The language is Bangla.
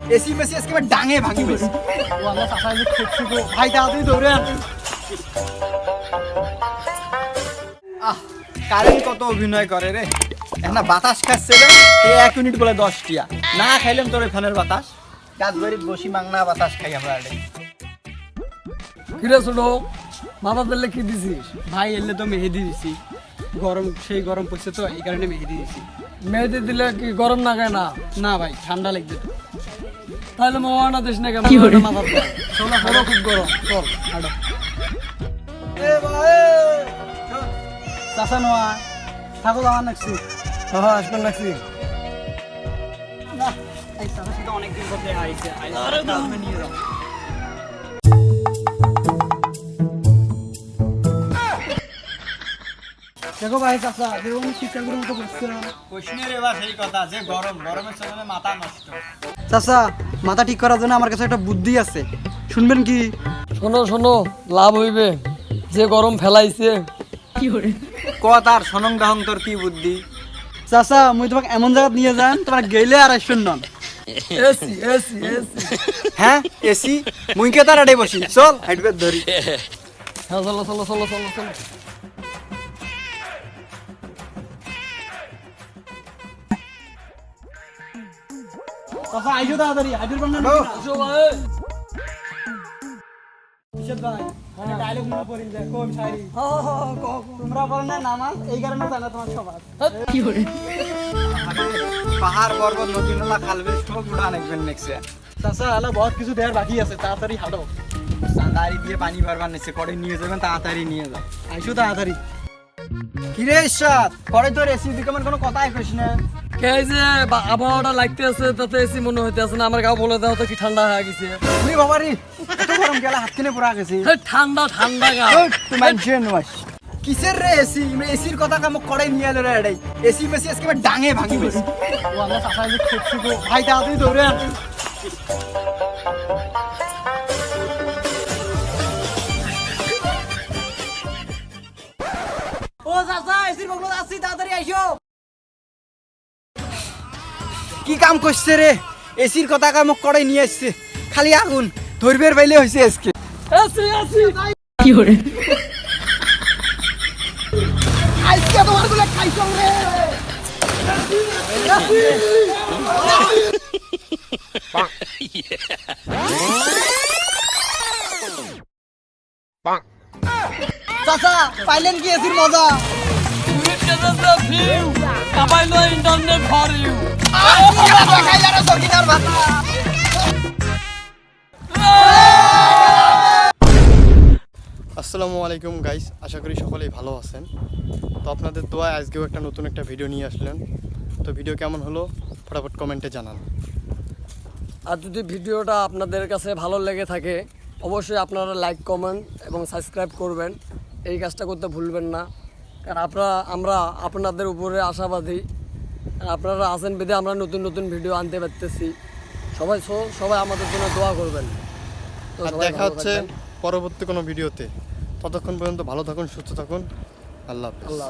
এসি মেসি আজকে ডাঙে ভাঙি মেসি। ভাই তাড়াতাড়ি দৌড়ে আহ কারেন্ট কত অভিনয় করে রে। এখন বাতাস খাচ্ছে রে। এক মিনিট বলে দশ টিয়া না খাইলাম তোর ফ্যানের বাতাস? গাছ বাড়ির বসি মাংনা বাতাস খাই আমরা আরে কিরে ছোট মাথা দিলে কি দিছিস? ভাই এলে তো মেহেদি দিছি। গরম সেই গরম পড়ছে তো এই কারণে মেহেদি দিছি। মেয়েদের দিলে কি গরম লাগায় না? না ভাই ঠান্ডা লাগবে তো। তাহলে মামা দিস না কেন চলো বড় খুব গরম। চল হাঁটো। চাষা নোয়া। থাকো আমার নাকছি হ্যাঁ আসবেন লাগছি না এই চাষার অনেকদিন পর আইসে আইসে নিয়ে যাও দেখো ভাই চাচা যেরকম শীতকালের মতো বসছে কোশনের এবার সেই কথা যে গরম গরমের সময় মাথা নষ্ট। চাচা মাথা ঠিক করার জন্য আমার কাছে একটা বুদ্ধি আছে। শুনবেন কি? শোনো শোনো লাভ হইবে। যে গরম ফেলাইছে। কত আর সনং দাহং তোর কি বুদ্ধি? চাচা মুই তোমাকে এমন জায়গা নিয়ে যান তোমার গেলে আর আসবেন না এসি এসি এসি। হ্যাঁ এসি? মুইকে তার আড়ে বসি। চল হাইটবে ধরি। হ্যাঁ চলো চলো চলো চলো চলো। চাচা আইসো তাড়াতাড়ি হাইটের পান্না আসো ভাই। ভাই ডায়লগ মনে পড়ি যায় কোন শাড়ি কও, কও। তোমরা বলো না নামাজ এই কারণে জানা তোমার সবার। পাহাড় পর্বত নদী নালা সব উড়া চাচা আলা বহুত কিছু দেওয়ার বাকি আছে তাড়াতাড়ি হাঁটো। চাঁদারি দিয়ে পানি ভরবার নিচ্ছে করে নিয়ে যাবেন তাড়াতাড়ি নিয়ে যাও আইসো তাড়াতাড়ি। কিরে ঈশ্বর পরে তোর এসি দিকে কোনো কথাই কইস না। যে আবহাওয়াটা লাগতে আছে তাতে এসি মনে হইতে আছে না আমার গা বলে দাও তো কি ঠান্ডা হয়ে গেছে। উনি বাবারি এত গরম গেলা হাত কিনে পড়া গেছে। ঠান্ডা ঠান্ডা গা। তুই মানছেন নয়। কিসের রে এসি এসির কথা কাম করে নিয়ে এলো রে এটাই। এসি মেসি আজকে এবার ডাঙে ভাঙি মেসি ও আল্লাহ চাচা যে খেপছি গো ভাই তাড়াতাড়ি দৌড়ে আন ও চাচা এসির বগলত আসছি তাড়াতাড়ি আইসো। কি কাম করছে রে? এসির কথা কাম করে নিয়ে আসছে। খালি আগুন ধরবের বাইলে হয়েছে আজকে। এসি এসি। আজকে তোমারগুলো খাইছো রে। চাচা পাইলেন কি এসির মজা? কামাইলো ইন্টারনেট ফর ইউ আসসালামু আলাইকুম গাইস, আশা করি সকলেই ভালো আছেন। তো আপনাদের দোয়া আজকেও একটা নতুন একটা ভিডিও নিয়ে আসলেন। তো ভিডিও কেমন হলো? ফটাফট কমেন্টে জানান। আর যদি ভিডিওটা আপনাদের কাছে ভালো লেগে থাকে, অবশ্যই আপনারা লাইক, কমেন্ট এবং সাবস্ক্রাইব করবেন। এই কাজটা করতে ভুলবেন না। কারণ আপনারা, আমরা আপনাদের উপরে আশাবাদী। আর আপনারা আসেন বেঁধে আমরা নতুন নতুন ভিডিও আনতে পারতেছি। সবাই সবাই আমাদের জন্য দোয়া করবেন। তো দেখা হচ্ছে পরবর্তী কোনো ভিডিওতে ততক্ষণ পর্যন্ত ভালো থাকুন সুস্থ থাকুন। আল্লাহ হাফেজ। আল্লাহ।